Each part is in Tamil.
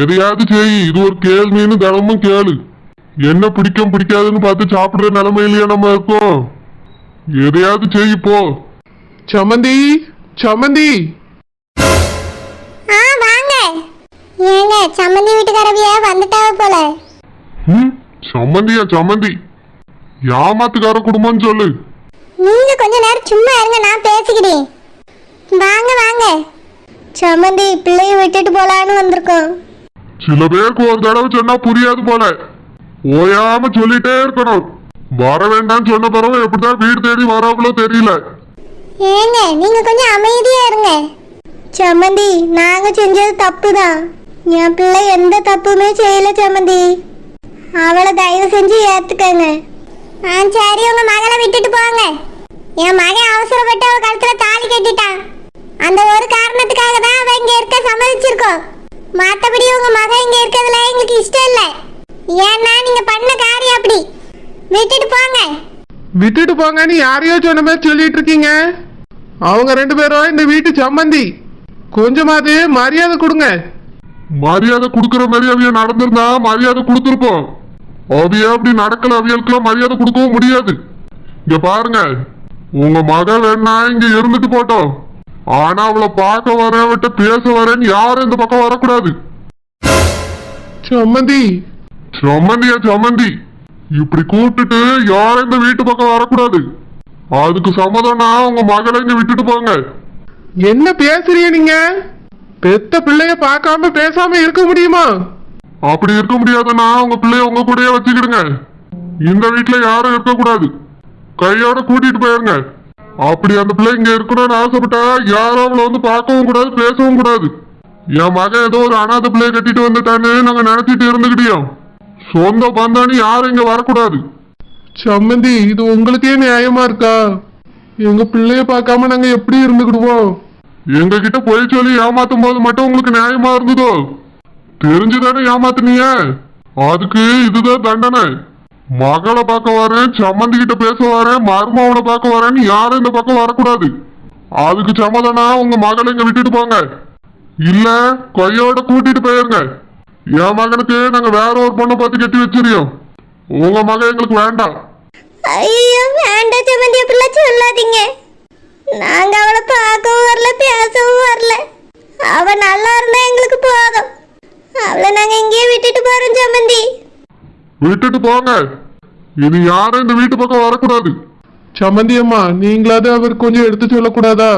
எதையாவது செய் இது ஒரு கேள்வின்னு தினமும் கேளு. என்ன பிடிக்கும் பிடிக்காதுன்னு பார்த்து சாப்பிடுற நிலைமையிலயே நம்ம இருக்கோம்? எதையாவது செய் போ சமந்தி சமந்தி. ஆ வாங்க. ஏங்க சம்மந்தி வீட்டுக்காரவிய வந்துட்டாவ போல. ம் சம்மந்தியா சம்மந்தி ஏமாத்துக்கார குடும்பம்னு சொல்லு. நீங்க கொஞ்ச நேரம் சும்மா இருங்க நான் பேசிக்கிறேன். வாங்க வாங்க. சம்மந்தி பிள்ளைய விட்டுட்டு போலான்னு வந்திருக்கோம். சில பேருக்கு ஒரு தடவை சொன்னா புரியாது போல. ஓயாம சொல்லிட்டே இருக்கணும். வர வேண்டாம்னு சொன்ன பிறகு எப்படிதான் வீடு தேடி வராங்களோ தெரியல. ஏங்க நீங்க கொஞ்சம் அமைதியா இருங்க. சம்மந்தி நாங்க செஞ்சது தப்பு தான் என் பிள்ளை எந்த தப்புமே செய்யல சம்மந்தி. அவளை தயவு செஞ்சு ஏத்துக்கங்க. ஆ சரி உங்க மகளை விட்டுட்டு போங்க. என் மகன் அவசரப்பட்டு அவ கழுத்துல தாலி கட்டிட்டான். அந்த ஒரு காரணத்துக்காக தான் அவ இங்க இருக்க சம்மதிச்சிருக்கோம். மத்தபடி உங்க மகன் இங்க இருக்கிறதுல எங்களுக்கு இஷ்டம் இல்லை. ஏன்னா நீங்க பண்ண காரியம் அப்படி. விட்டுட்டு போங்க. விட்டுட்டு போங்கன்னு யாரையோ சொன்ன மாதிரி சொல்லிட்டு இருக்கீங்க? அவங்க ரெண்டு பேரும் இந்த வீட்டு சம்மந்தி கொஞ்சமாவது மரியாதை கொடுங்க. மரியாதை கொடுக்குற மாதிரி அவிய நடந்திருந்தா மரியாதை கொடுத்துருப்போம். அவிய அப்படி நடக்கல அவியலுக்குலாம் மரியாதை கொடுக்கவும் முடியாது. இங்க பாருங்க உங்க மகள் வேணா இங்க இருந்துட்டு போட்டோம் ஆனா அவளை பார்க்க வரேன் விட்டு பேச வரேன்னு யாரும் இந்த பக்கம் வரக்கூடாது. சம்மந்தி. சம்மந்தியா சம்மந்தி? இப்படி கூப்பிட்டுட்டு யாரும் இந்த வீட்டு பக்கம் வரக்கூடாது. அதுக்கு சம்மதம்னா உங்க மகளை இங்க விட்டுட்டு போங்க. என்ன பேசுறீங்க நீங்க? பெத்த பிள்ளைய பார்க்காம பேசாம இருக்க முடியுமா? அப்படி இருக்க முடியாதுன்னா உங்க பிள்ளைய உங்க கூடயே வச்சுக்கிடுங்க. இந்த வீட்டுல யாரும் இருக்கக்கூடாது. கையோட கூட்டிட்டு போயிருங்க. அப்படி அந்த பிள்ளை இங்க இருக்கணும்னு ஆசைப்பட்டா யாரும் அவளை வந்து பார்க்கவும் கூடாது பேசவும் கூடாது. என் மகன் ஏதோ ஒரு அனாதை பிள்ளைய கட்டிட்டு வந்துட்டான்னு நாங்க நினைச்சிட்டு இருந்துக்கிட்டியோம் சொந்த பந்தானி யாரும் இங்க வரக்கூடாது. சம்மந்தி இது உங்களுக்கே நியாயமா இருக்கா? எங்க பிள்ளைய பார்க்காம நாங்க எப்படி இருந்துக்கிடுவோம் எங்க கிட்ட பொய் சொல்லி ஏமாத்தும் போது மட்டும் உங்களுக்கு நியாயமா இருந்ததோ? தெரிஞ்சுதானே ஏமாத்துனீங்க? அதுக்கு இதுதான் தண்டனை. மகளை பார்க்க வரேன் சம்மந்தி கிட்ட பேச வரேன் மருமவனை பார்க்க வரேன்னு யாரும் இந்த பக்கம் வரக்கூடாது. அதுக்கு சம்மதனா உங்க மகளை இங்க விட்டுட்டு போங்க. இல்ல கொய்யோட கூட்டிட்டு போயிருங்க. என் மகனுக்கு நாங்க வேற ஒரு பொண்ணை பார்த்து கட்டி வச்சிருக்கோம். உங்க மகன் எங்களுக்கு வேண்டாம். ஐயோ வேண்டாம் சம்மந்தி அப்படிலாம் சொல்லாதீங்க. நாங்க அவளை பார்க்கவும் வரல பேசவும் வரல. அவ நல்லா இருந்தா எங்களுக்கு போதும். அவளை நாங்க இங்கேயே விட்டுட்டு போறோம் சம்மந்தி. விட்டுட்டு போங்க. இனி யாரும் இந்த வீட்டு பக்கம் வரக்கூடாது. சம்மந்தி அம்மா நீங்களாவது அவர் கொஞ்சம் எடுத்து சொல்லக்கூடாதா?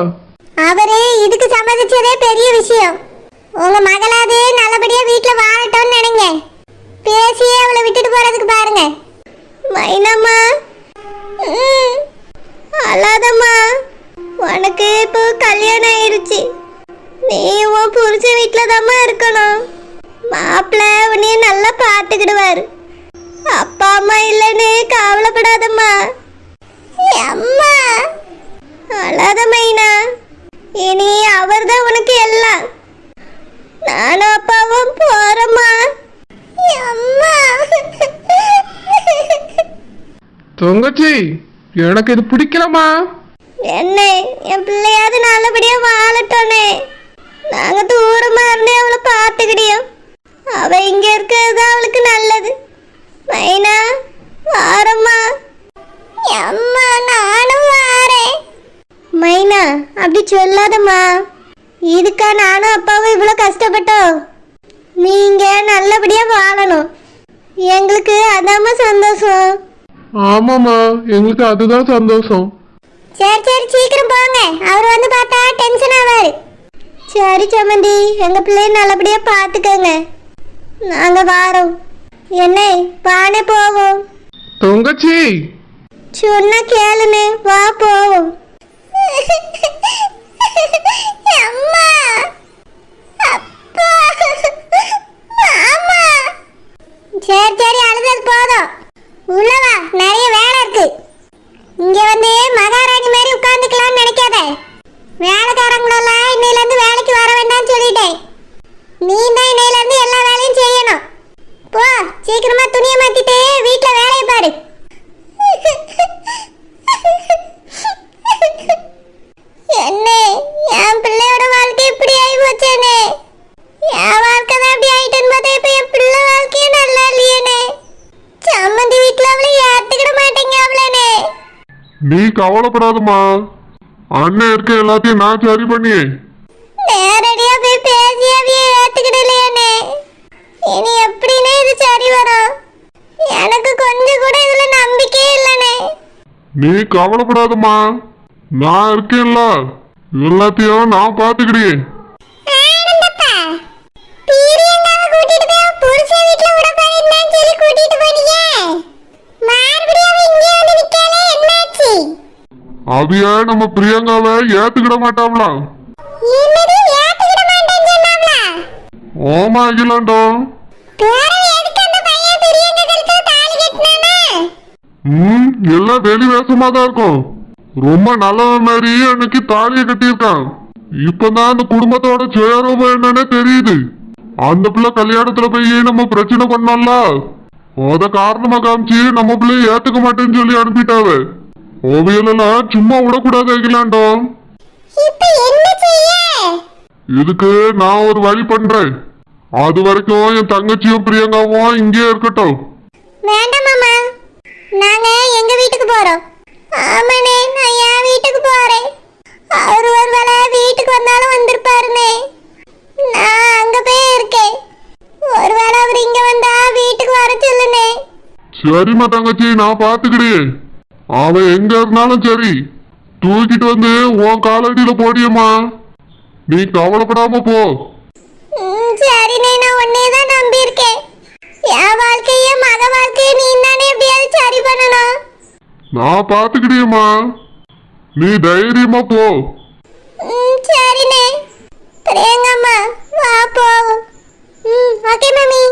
அவரே இதுக்கு சம்மதிச்சதே பெரிய விஷயம். உங்க மகளாவது நல்லபடியா வீட்டுல வாழட்டும்னு நினைங்க. பேசியே அவளை விட்டுட்டு போறதுக்கு பாருங்க. மைனம்மா. ம், அழாதம்மா. உனக்கு இப்போ கல்யாணம் ஆயிடுச்சு நீ உன் புருஷன் வீட்டில் தாம்மா இருக்கணும். மாப்பிள்ளை உன்னைய நல்லா பார்த்துக்கிடுவாரு. அப்பா அம்மா இல்லைன்னு கவலைப்படாதம்மா. அம்மா அழாத மைனா இனி அவர்தான் உனக்கு எல்லாம். நானும் அப்பாவும் போறோம்மா. அம்மா. தொங்கச்சி எனக்கு இது பிடிக்கலம்மா. என்ன என் பிள்ளையாவது நல்லபடியா வாழட்டோனே நாங்க தூரமா இருந்தே அவளை பார்த்துக்கிடியோம். அவ இங்க இருக்கிறது அவளுக்கு நல்லது. மைனா வாரம்மா. அம்மா நானும் வாரேன். மைனா அப்படி சொல்லாதம்மா. இதுக்கா நானும் அப்பாவும் இவ்வளோ கஷ்டப்பட்டோம். நீங்க நல்லபடியா வாழணும். எங்களுக்கு அதாம்மா சந்தோஷம். ஆமாம்மா எங்களுக்கு அதுதான் சந்தோஷம். சரி சரி சீக்கிரம் போங்க. அவர் வந்து பார்த்தா டென்ஷன் ஆவாரு. சரி சம்மந்தி எங்க பிள்ளைய நல்லபடியா பார்த்துக்கோங்க. நாங்க வாரோம். என்ன வானே போவோம் தொங்கச்சி. சொன்னா கேளுன்னு வா போவோம் அம்மா. அப்பா. மாமா. சரி சரி அழுதது போதும். உள்ள வா நிறைய வேலை இருக்கு. இங்க வந்து மகாராணி மாதிரி உட்கார்ந்துக்கலாம்னு நினைக்காத. வேலைக்காரங்களெல்லாம் இன்னையில இருந்து வேலைக்கு வர வேண்டாம்னு சொல்லிட்டேன். நீ தான் இன்னையில இருந்து எல்லா வேலையும் செய்யணும். போ சீக்கிரமா துணியை மாத்திட்டு வீட்டில் வேலையை பாரு. என்ன என் பிள்ளையோட வாழ்க்கை எப்படி ஆகி போச்சேனே என் வாழ்க்கை தான் அப்படி ஆயிட்டேன்னு பார்த்தா இப்போ என் பிள்ளை வாழ்க்கையே நல்லா இல்லையேனே சம்மந்தி வீட்டில் அவளை ஏற்றுக்கிட மாட்டேங்க அவளனே நீ கவலைப்படாதம்மா. அண்ணன் இருக்க எல்லாத்தையும் நான் சரி பண்ணியே. நீ கவலைப்படாதம்மா. நான் இருக்கேன்ல. எல்லாத்தையும் நான் பாத்துக்கிட்டேன் ஆனந்தப்பா பீரியங்காவை கூட்டிட்டு போய் புருஷன் வீட்ல விட போயிருந்தேன்னு சொல்லி கூட்டிட்டு போனீங்க மறுபடியும் அவ இங்கே வந்து நிக்கல என்னாச்சு அவிய நம்ம பிரியங்காவை ஏத்துக்கிட மாட்டாங்களா என்னது ஏத்துக்கிட மாட்டேன்னு சொன்னாங்களா ஓமா அகிலாண்டம் பிறகு எதுக்கு அந்த பையன் பிரியங்க கழுத்துல தாலி கட்டினானா ம் எல்லாம் வெளி வேஷமா தான் இருக்கும். ரொம்ப நல்லவன் மாதிரி அன்னைக்கு தாலியை கட்டியிருக்கான். இப்பதான் அந்த குடும்பத்தோட சுயரூபம் என்னன்னே தெரியுது. அந்த பிள்ளை கல்யாணத்துல போய் நம்ம பிரச்சனை பண்ணோம்ல அத காரணமா காமிச்சு நம்ம பிள்ளைய ஏத்துக்க மாட்டேன்னு சொல்லி அனுப்பிட்டாவ. ஓவியலாம் சும்மா விடக்கூடாது செய்ய? இதுக்கு நான் ஒரு வழி பண்றேன். அது வரைக்கும் என் தங்கச்சியும் பிரியங்காவும் இங்கே இருக்கட்டும். வேண்டாம் மாமா நாங்க எங்க வீட்டுக்கு போறோம்? ஆமாண்ணே நான் என் வீட்டுக்கு போறேன். அவர் ஒருவேளை வீட்டுக்கு வந்தாலும் வந்திருப்பாருண்ணே. நான் அங்க போய் இருக்கேன். ஒருவேளை அவர் இங்க வந்தா வீட்டுக்கு வர சொல்லுண்ணே. சரிம்மா தங்கச்சி நான் பாத்துக்கிட்டேன் அவன் எங்க இருந்தாலும் சரி தூக்கிட்டு வந்து உன் காலடியில போடியம்மா. நீ கவலைப்படாம போ. சரிண்ணே நான் உன்னே தான் நம்பி இருக்கேன் என் வாழ்க்கைய மக வாழ்க்கைய நீ தானே எப்படியாவது சரி பண்ணணும். நான் பாத்துக்கிட்டேம்மா நீ தைரியமா போ. சரிண்ணே. பிரியங்கம்மா வா போவோம். ம் ஓகே மம்மி.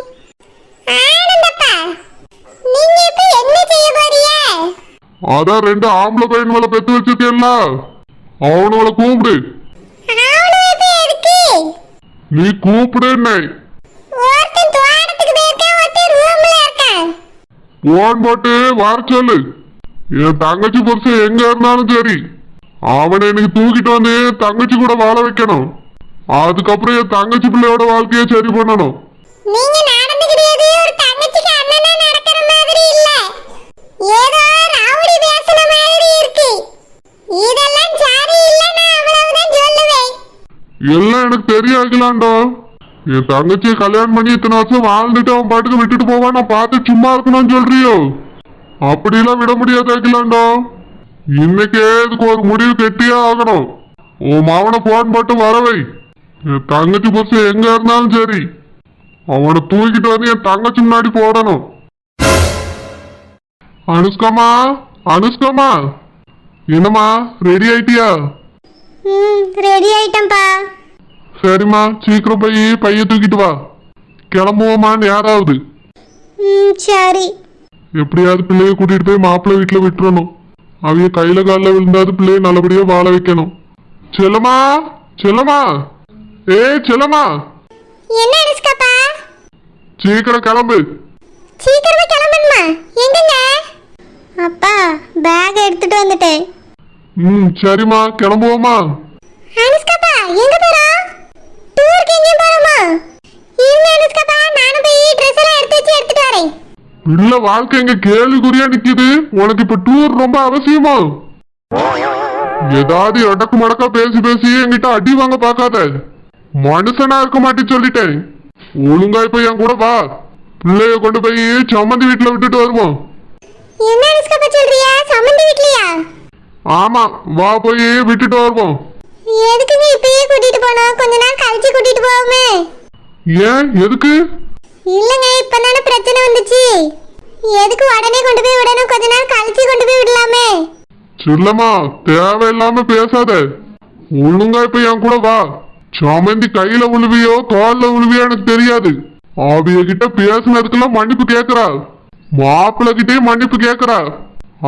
ஆனந்தப்பா நீங்க இப்ப என்ன செய்ய போறீங்க? அதான் ரெண்டு ஆம்பளை பையன்களை பெத்து வச்சிருக்கேன்ல. அவனுங்களை கூப்பிடு. எதுக்கு நீ கூப்பிடு என்னை. போன் போட்டு வர சொல்லு. என் தங்கச்சி புருஷன் எங்க இருந்தாலும் சரி. அவனை எனக்கு தூக்கிட்டு வந்து தங்கச்சி கூட வாழ வைக்கணும். அதுக்கப்புறம் என் தங்கச்சி பிள்ளையோட வாழ்க்கையை சரி பண்ணணும். நீங்க நடந்துக்கிட்டது ஒரு தங்கச்சிக்கு அண்ணனா நடக்கிற மாதிரி இல்ல. ஏதோ ரவுடி பேசுன மாதிரி இருக்கு. இதெல்லாம் சரி இல்ல நான் அவ்வளவுதான் சொல்லுவேன். எல்லாம் எனக்கு தெரியாக்கலாண்டோ என் தங்கச்சியை கல்யாணம் பண்ணி இத்தனை வருஷம் வாழ்ந்துட்டு அவன் பாட்டுக்கு விட்டுட்டு போவான் நான் பார்த்து சும்மா இருக்கணும்னு சொல்றியோ? அப்படிலாம் விட முடியாது ஆக்கலாண்டோ இன்னைக்கே இதுக்கு ஒரு முடிவு கெட்டியே ஆகணும். உன் மாவனை போன் போட்டு வரவை. என் தங்கச்சி புருஷன் எங்க இருந்தாலும் சரி. அவனை தூக்கிட்டு வந்து என் தங்கச்சி முன்னாடி போடணும். அனுஷ்காமா அனுஷ்காமா என்னம்மா ரெடி ஆயிட்டியா? ரெடி ஆயிட்டம்பா சரிம்மா சீக்கிரம் போய் பைய தூக்கிட்டு வா. கிளம்புவோமான்னு யாராவது? ம் சரி. எப்படியாவது பிள்ளைய கூட்டிட்டு போய் மாப்பிள்ளை வீட்டுல விட்டுறணும். அவங்க கையில காலில் விழுந்தாது பிள்ளைய நல்லபடியா வாழ வைக்கணும். செல்லம்மா செல்லம்மா. ஏய் செல்லம்மா. என்ன அனுஷ்காப்பா? சீக்கிரம் கிளம்பு. சீக்கிரமா கிளம்பணுமா? எங்கங்க? அப்பா பேக் எடுத்துட்டு வந்துட்டேன். ம் சரிம்மா கிளம்புவோமா? அனுஷ்காப்பா எங்க போறோம் டூருக்கு எங்கேயும் போறோமா இருங்க அனுஷ்காப்பா நானும் போய் ட்ரெஸ் எல்லாம் எடுத்து வச்சு எடுத்துட்டு வரேன் பிள்ளை வாழ்க்கை எங்க கேள்விக்குறியா நிக்குது? உனக்கு இப்ப டூர் ரொம்ப அவசியமா? ஏதாவது எடக்கு மடக்கா பேசி பேசி என்கிட்ட அடி வாங்க பார்க்காத. மனுஷனா இருக்க மாட்டேன்னு சொல்லிட்டேன். ஒழுங்கா இப்ப என் கூட வா. பிள்ளைய கொண்டு போய் சம்மந்தி வீட்டுல விட்டுட்டு வருவோம். ஆமா வா போய் விட்டுட்டு வருவோம். எதுக்குங்க இப்பயே கூட்டிட்டு போனோம்? கொஞ்ச நாள் கழிச்சு கூட்டிட்டு போவோமே. ஏன் எதுக்கு? இல்லங்க இப்பதானே பிரச்சனை வந்துச்சு. எதுக்கு உடனே கொண்டு போய் விடணும்? கொஞ்ச நாள் கழிச்சு கொண்டு போய் விடலாமே. சொல்லம்மா தேவையில்லாம பேசாத. ஒழுங்கா இப்ப என் கூட வா. சமந்தி கையில உழுவியோ தோல்ல உழுவியோ எனக்கு தெரியாது. அவிய கிட்ட பேசுனதுக்கெல்லாம் மன்னிப்பு கேக்குறா. மாப்பிள்ளை கிட்டே மன்னிப்பு கேக்குறா.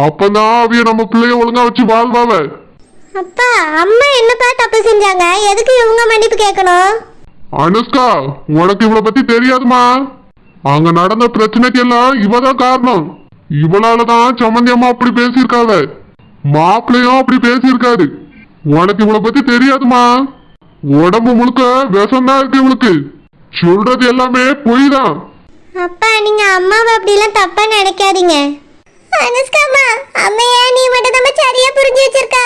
அப்பதான் அவிய நம்ம பிள்ளைய ஒழுங்கா வச்சு வாழ்வாவ. அப்பா அம்மா என்னப்பா தப்பு செஞ்சாங்க? எதுக்கு இவங்க மன்னிப்பு கேட்கணும் அனுஷ்கா உனக்கு இவளை பத்தி தெரியாதுமா? அங்க நடந்த பிரச்சனைக்கு எல்லாம் இவதான் காரணம். இவளாலதான் சம்மந்தி அம்மா அப்படி பேசியிருக்காவ. மாப்பிள்ளையும் அப்படி பேசியிருக்காரு. உனக்கு இவளை பத்தி தெரியாதுமா? உடம்பு முழுக்க விஷம்தான் இருக்கு இவளுக்கு. சொல்றது எல்லாமே பொய் தான் அப்பா நீங்க அம்மாவை அப்படிலாம் தப்பா நினைக்காதீங்க. அனுஷ்காமா அம்மையா நீ மட்டும் நம்ம சரியா புரிஞ்சு வச்சிருக்கா.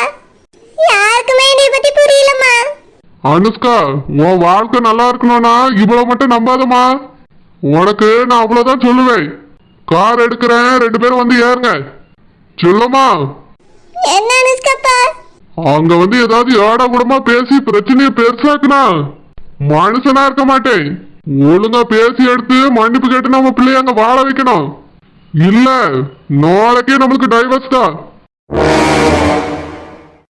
யாருக்குமே நீ பத்தி புரியலம்மா. அனுஷ்கா உன் வாழ்க்கை நல்லா இருக்கணும்னா இவ்வளவு மட்டும் நம்பாதம்மா. உனக்கு நான் அவ்வளவுதான் சொல்லுவேன். கார் எடுக்கிறேன் ரெண்டு பேரும் வந்து ஏறுங்க. சொல்லுமா என்ன அனுஷ்காப்பா அங்க வந்து ஏதாவது ஏடா கூடமா பேசி பிரச்சனையை பெருசாக்குனா? மனுஷனா இருக்க மாட்டேன். ஒழுங்கா பேசி எடுத்து மன்னிப்பு கேட்டு நம்ம பிள்ளைய அங்க வாழ வைக்கணும். இல்ல நாளைக்கே நம்மளுக்கு டைவர்ஸ் தான்.